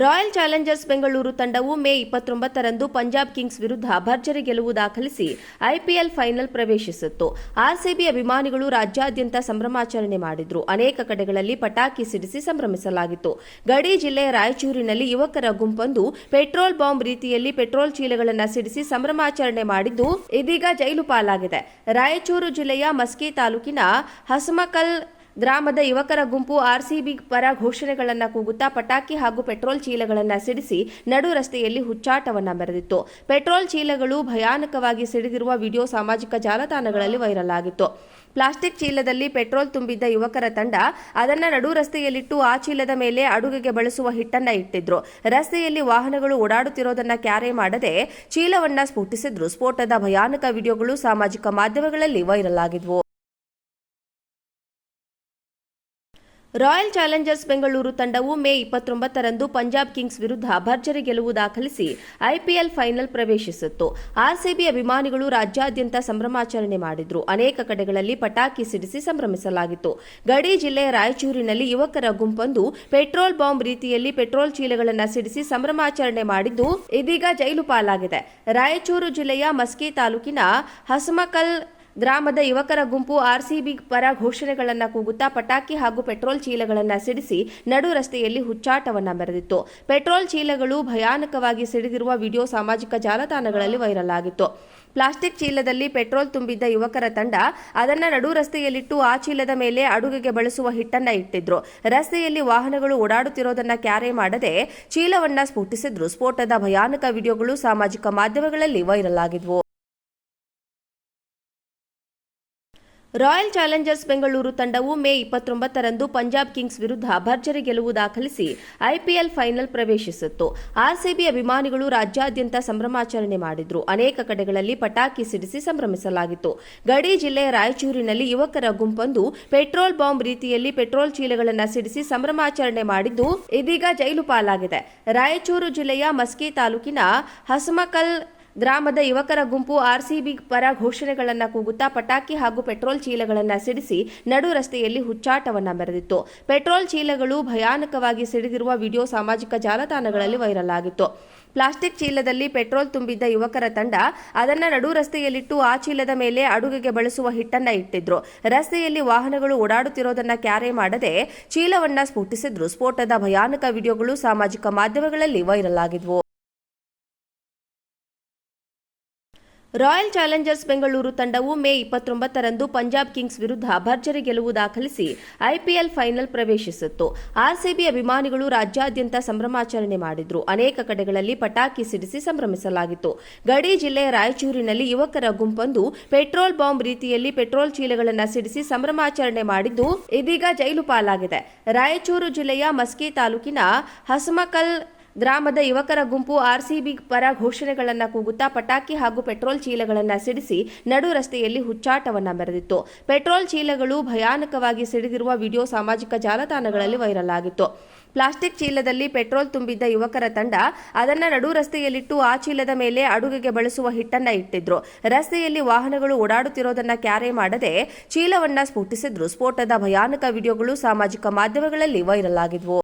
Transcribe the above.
Royal Challengers Bengaluru ತಂಡವು May ಇಪ್ಪತ್ತೊಂಬತ್ತರಂದು Punjab Kings ವಿರುದ್ಧ ಭರ್ಜರಿ ಗೆಲುವು ದಾಖಲಿಸಿ ಐಪಿಎಲ್ ಫೈನಲ್ ಪ್ರವೇಶಿಸಿತ್ತು. ಆರ್ಸಿಬಿ ಅಭಿಮಾನಿಗಳು ರಾಜ್ಯಾದ್ಯಂತ ಸಂಭ್ರಮಾಚರಣೆ ಮಾಡಿದ್ರು. ಅನೇಕ ಕಡೆಗಳಲ್ಲಿ ಪಟಾಕಿ ಸಿಡಿಸಿ ಸಂಭ್ರಮಿಸಲಾಗಿತ್ತು. ಗಡಿ ಜಿಲ್ಲೆಯ ರಾಯಚೂರಿನಲ್ಲಿ ಯುವಕರ ಗುಂಪೊಂದು ಪೆಟ್ರೋಲ್ ಬಾಂಬ್ ರೀತಿಯಲ್ಲಿ ಪೆಟ್ರೋಲ್ ಚೀಲಗಳನ್ನು ಸಿಡಿಸಿ ಸಂಭ್ರಮಾಚರಣೆ ಮಾಡಿದ್ದು ಇದೀಗ ಜೈಲು ಪಾಲಾಗಿದೆ. ರಾಯಚೂರು ಜಿಲ್ಲೆಯ ಮಸ್ಕಿ ತಾಲೂಕಿನ ಹಸಮಕಲ್ ಗ್ರಾಮದ ಯುವಕರ ಗುಂಪು ಆರ್ಸಿಬಿ ಪರ ಘೋಷಣೆಗಳನ್ನು ಕೂಗುತ್ತಾ ಪಟಾಕಿ ಹಾಗೂ ಪೆಟ್ರೋಲ್ ಚೀಲಗಳನ್ನು ಸಿಡಿಸಿ ನಡು ರಸ್ತೆಯಲ್ಲಿ ಹುಚ್ಚಾಟವನ್ನು ಮೆರೆದಿತ್ತು ಪೆಟ್ರೋಲ್ ಚೀಲಗಳು ಭಯಾನಕವಾಗಿ ಸಿಡಿದಿರುವ ವಿಡಿಯೋ ಸಾಮಾಜಿಕ ಜಾಲತಾಣಗಳಲ್ಲಿ ವೈರಲ್ ಆಗಿತ್ತು ಪ್ಲಾಸ್ಟಿಕ್ ಚೀಲದಲ್ಲಿ ಪೆಟ್ರೋಲ್ ತುಂಬಿದ್ದ ಯುವಕರ ತಂಡ ಅದನ್ನು ನಡು ರಸ್ತೆಯಲ್ಲಿಟ್ಟು ಆ ಚೀಲದ ಮೇಲೆ ಅಡುಗೆಗೆ ಬಳಸುವ ಹಿಟ್ಟನ್ನ ಇಟ್ಟಿದ್ರು. ರಸ್ತೆಯಲ್ಲಿ ವಾಹನಗಳು ಓಡಾಡುತ್ತಿರೋದನ್ನ ಕ್ಯಾರೆ ಮಾಡದೆ ಚೀಲವನ್ನ ಸ್ಫೋಟಿಸಿದ್ರು. ಸ್ಫೋಟದ ಭಯಾನಕ ವಿಡಿಯೋಗಳು ಸಾಮಾಜಿಕ ಮಾಧ್ಯಮಗಳಲ್ಲಿ ವೈರಲ್ ಆಗಿದ್ವು ರಾಯಲ್ ಚಾಲೆಂಜರ್ಸ್ ಬೆಂಗಳೂರು ತಂಡವು ಮೇ ಇಪ್ಪತ್ತೊಂಬತ್ತರಂದು ಪಂಜಾಬ್ ಕಿಂಗ್ಸ್ ವಿರುದ್ಧ ಭರ್ಜರಿ ಗೆಲುವು ದಾಖಲಿಸಿ ಐಪಿಎಲ್ ಫೈನಲ್ ಪ್ರವೇಶಿಸಿತ್ತು. ಆರ್ಸಿಬಿ ಅಭಿಮಾನಿಗಳು ರಾಜ್ಯಾದ್ಯಂತ ಸಂಭ್ರಮಾಚರಣೆ ಮಾಡಿದ್ರು. ಅನೇಕ ಕಡೆಗಳಲ್ಲಿ ಪಟಾಕಿ ಸಿಡಿಸಿ ಸಂಭ್ರಮಿಸಲಾಗಿತ್ತು. ಗಡಿ ಜಿಲ್ಲೆಯ ರಾಯಚೂರಿನಲ್ಲಿ ಯುವಕರ ಗುಂಪೊಂದು ಪೆಟ್ರೋಲ್ ಬಾಂಬ್ ರೀತಿಯಲ್ಲಿ ಪೆಟ್ರೋಲ್ ಚೀಲಗಳನ್ನು ಸಿಡಿಸಿ ಸಂಭ್ರಮಾಚರಣೆ ಮಾಡಿದ್ದು ಇದೀಗ ಜೈಲು ಪಾಲಾಗಿದೆ. ರಾಯಚೂರು ಜಿಲ್ಲೆಯ ಮಸ್ಕಿ ತಾಲೂಕಿನ ಹಸಮಕಲ್ ಗ್ರಾಮದ ಯುವಕರ ಗುಂಪು ಆರ್ಸಿಬಿ ಪರ ಘೋಷಣೆಗಳನ್ನು ಕೂಗುತ್ತಾ ಪಟಾಕಿ ಹಾಗೂ ಪೆಟ್ರೋಲ್ ಚೀಲಗಳನ್ನು ಸಿಡಿಸಿ ನಡು ರಸ್ತೆಯಲ್ಲಿ ಹುಚ್ಚಾಟವನ್ನ ಮೆರೆದಿತ್ತು. ಪೆಟ್ರೋಲ್ ಚೀಲಗಳು ಭಯಾನಕವಾಗಿ ಸಿಡಿದಿರುವ ವಿಡಿಯೋ ಸಾಮಾಜಿಕ ಜಾಲತಾಣಗಳಲ್ಲಿ ವೈರಲ್ ಆಗಿತ್ತು ಪ್ಲಾಸ್ಟಿಕ್ ಚೀಲದಲ್ಲಿ ಪೆಟ್ರೋಲ್ ತುಂಬಿದ್ದ ಯುವಕರ ತಂಡ ಅದನ್ನು ನಡು ರಸ್ತೆಯಲ್ಲಿಟ್ಟು ಆ ಚೀಲದ ಮೇಲೆ ಅಡುಗೆಗೆ ಬಳಸುವ ಹಿಟ್ಟನ್ನ ಇಟ್ಟಿದ್ರು. ರಸ್ತೆಯಲ್ಲಿ ವಾಹನಗಳು ಓಡಾಡುತ್ತಿರೋದನ್ನ ಕ್ಯಾರೆ ಮಾಡದೆ ಚೀಲವನ್ನ ಸ್ಫೋಟಿಸಿದ್ರು. ಸ್ಫೋಟದ ಭಯಾನಕ ವಿಡಿಯೋಗಳು ಸಾಮಾಜಿಕ ಮಾಧ್ಯಮಗಳಲ್ಲಿ ವೈರಲ್ ಆಗಿದ್ವು ರಾಯಲ್ ಚಾಲೆಂಜರ್ಸ್ ಬೆಂಗಳೂರು ತಂಡವು ಮೇ ಇಪ್ಪತ್ತೊಂಬತ್ತರಂದು ಪಂಜಾಬ್ ಕಿಂಗ್ಸ್ ವಿರುದ್ಧ ಭರ್ಜರಿ ಗೆಲುವು ದಾಖಲಿಸಿ ಐಪಿಎಲ್ ಫೈನಲ್ ಪ್ರವೇಶಿಸಿತ್ತು. ಆರ್ಸಿಬಿ ಅಭಿಮಾನಿಗಳು ರಾಜ್ಯಾದ್ಯಂತ ಸಂಭ್ರಮಾಚರಣೆ ಮಾಡಿದ್ರು. ಅನೇಕ ಕಡೆಗಳಲ್ಲಿ ಪಟಾಕಿ ಸಿಡಿಸಿ ಸಂಭ್ರಮಿಸಲಾಗಿತ್ತು. ಗಡಿ ಜಿಲ್ಲೆಯ ರಾಯಚೂರಿನಲ್ಲಿ ಯುವಕರ ಗುಂಪೊಂದು ಪೆಟ್ರೋಲ್ ಬಾಂಬ್ ರೀತಿಯಲ್ಲಿ ಪೆಟ್ರೋಲ್ ಚೀಲಗಳನ್ನು ಸಿಡಿಸಿ ಸಂಭ್ರಮಾಚರಣೆ ಮಾಡಿದ್ದು ಇದೀಗ ಜೈಲು ಪಾಲಾಗಿದೆ. ರಾಯಚೂರು ಜಿಲ್ಲೆಯ ಮಸ್ಕಿ ತಾಲೂಕಿನ ಹಸಮಕಲ್ ಗ್ರಾಮದ ಯುವಕರ ಗುಂಪು ಆರ್ಸಿಬಿ ಪರ ಘೋಷಣೆಗಳನ್ನು ಕೂಗುತ್ತಾ ಪಟಾಕಿ ಹಾಗೂ ಪೆಟ್ರೋಲ್ ಚೀಲಗಳನ್ನು ಸಿಡಿಸಿ ನಡು ರಸ್ತೆಯಲ್ಲಿ ಹುಚ್ಚಾಟವನ್ನ ಮೆರೆದಿತ್ತು. ಪೆಟ್ರೋಲ್ ಚೀಲಗಳು ಭಯಾನಕವಾಗಿ ಸಿಡಿದಿರುವ ವಿಡಿಯೋ ಸಾಮಾಜಿಕ ಜಾಲತಾಣಗಳಲ್ಲಿ ವೈರಲ್ ಆಗಿತ್ತು ಪ್ಲಾಸ್ಟಿಕ್ ಚೀಲದಲ್ಲಿ ಪೆಟ್ರೋಲ್ ತುಂಬಿದ್ದ ಯುವಕರ ತಂಡ ಅದನ್ನು ನಡು ರಸ್ತೆಯಲ್ಲಿಟ್ಟು ಆ ಚೀಲದ ಮೇಲೆ ಅಡುಗೆಗೆ ಬಳಸುವ ಹಿಟ್ಟನ್ನ ಇಟ್ಟಿದ್ರು. ರಸ್ತೆಯಲ್ಲಿ ವಾಹನಗಳು ಓಡಾಡುತ್ತಿರೋದನ್ನ ಕ್ಯಾರೆ ಮಾಡದೆ ಚೀಲವನ್ನ ಸ್ಫೋಟಿಸಿದ್ರು. ಸ್ಫೋಟದ ಭಯಾನಕ ವಿಡಿಯೋಗಳು ಸಾಮಾಜಿಕ ಮಾಧ್ಯಮಗಳಲ್ಲಿ ವೈರಲ್ ಆಗಿದ್ವು ರಾಯಲ್ ಚಾಲೆಂಜರ್ಸ್ ಬೆಂಗಳೂರು ತಂಡವು ಮೇ ಇಪ್ಪತ್ತೊಂಬತ್ತರಂದು ಪಂಜಾಬ್ ಕಿಂಗ್ಸ್ ವಿರುದ್ಧ ಭರ್ಜರಿ ಗೆಲುವು ದಾಖಲಿಸಿ ಐಪಿಎಲ್ ಫೈನಲ್ ಪ್ರವೇಶಿಸಿತ್ತು. ಆರ್ಸಿಬಿ ಅಭಿಮಾನಿಗಳು ರಾಜ್ಯಾದ್ಯಂತ ಸಂಭ್ರಮಾಚರಣೆ ಮಾಡಿದ್ರು. ಅನೇಕ ಕಡೆಗಳಲ್ಲಿ ಪಟಾಕಿ ಸಿಡಿಸಿ ಸಂಭ್ರಮಿಸಲಾಗಿತ್ತು. ಗಡಿ ಜಿಲ್ಲೆಯ ರಾಯಚೂರಿನಲ್ಲಿ ಯುವಕರ ಗುಂಪೊಂದು ಪೆಟ್ರೋಲ್ ಬಾಂಬ್ ರೀತಿಯಲ್ಲಿ ಪೆಟ್ರೋಲ್ ಚೀಲಗಳನ್ನು ಸಿಡಿಸಿ ಸಂಭ್ರಮಾಚರಣೆ ಮಾಡಿದ್ದು ಇದೀಗ ಜೈಲು ಪಾಲಾಗಿದೆ. ರಾಯಚೂರು ಜಿಲ್ಲೆಯ ಮಸ್ಕಿ ತಾಲೂಕಿನ ಹಸಮಕಲ್ ಗ್ರಾಮದ ಯುವಕರ ಗುಂಪು ಆರ್ಸಿಬಿ ಪರ ಘೋಷಣೆಗಳನ್ನು ಕೂಗುತ್ತಾ ಪಟಾಕಿ ಹಾಗೂ ಪೆಟ್ರೋಲ್ ಚೀಲಗಳನ್ನು ಸಿಡಿಸಿ ನಡು ರಸ್ತೆಯಲ್ಲಿ ಹುಚ್ಚಾಟವನ್ನ ಮೆರೆದಿತ್ತು. ಪೆಟ್ರೋಲ್ ಚೀಲಗಳು ಭಯಾನಕವಾಗಿ ಸಿಡಿದಿರುವ ವಿಡಿಯೋ ಸಾಮಾಜಿಕ ಜಾಲತಾಣಗಳಲ್ಲಿ ವೈರಲ್ ಆಗಿತ್ತು ಪ್ಲಾಸ್ಟಿಕ್ ಚೀಲದಲ್ಲಿ ಪೆಟ್ರೋಲ್ ತುಂಬಿದ್ದ ಯುವಕರ ತಂಡ ಅದನ್ನು ನಡು ರಸ್ತೆಯಲ್ಲಿಟ್ಟು ಆ ಚೀಲದ ಮೇಲೆ ಅಡುಗೆಗೆ ಬಳಸುವ ಹಿಟ್ಟನ್ನ ಇಟ್ಟಿದ್ರು. ರಸ್ತೆಯಲ್ಲಿ ವಾಹನಗಳು ಓಡಾಡುತ್ತಿರೋದನ್ನ ಕ್ಯಾರೆ ಮಾಡದೆ ಚೀಲವನ್ನ ಸ್ಫೋಟಿಸಿದ್ರು. ಸ್ಫೋಟದ ಭಯಾನಕ ವಿಡಿಯೋಗಳು ಸಾಮಾಜಿಕ ಮಾಧ್ಯಮಗಳಲ್ಲಿ ವೈರಲ್ ಆಗಿದ್ವು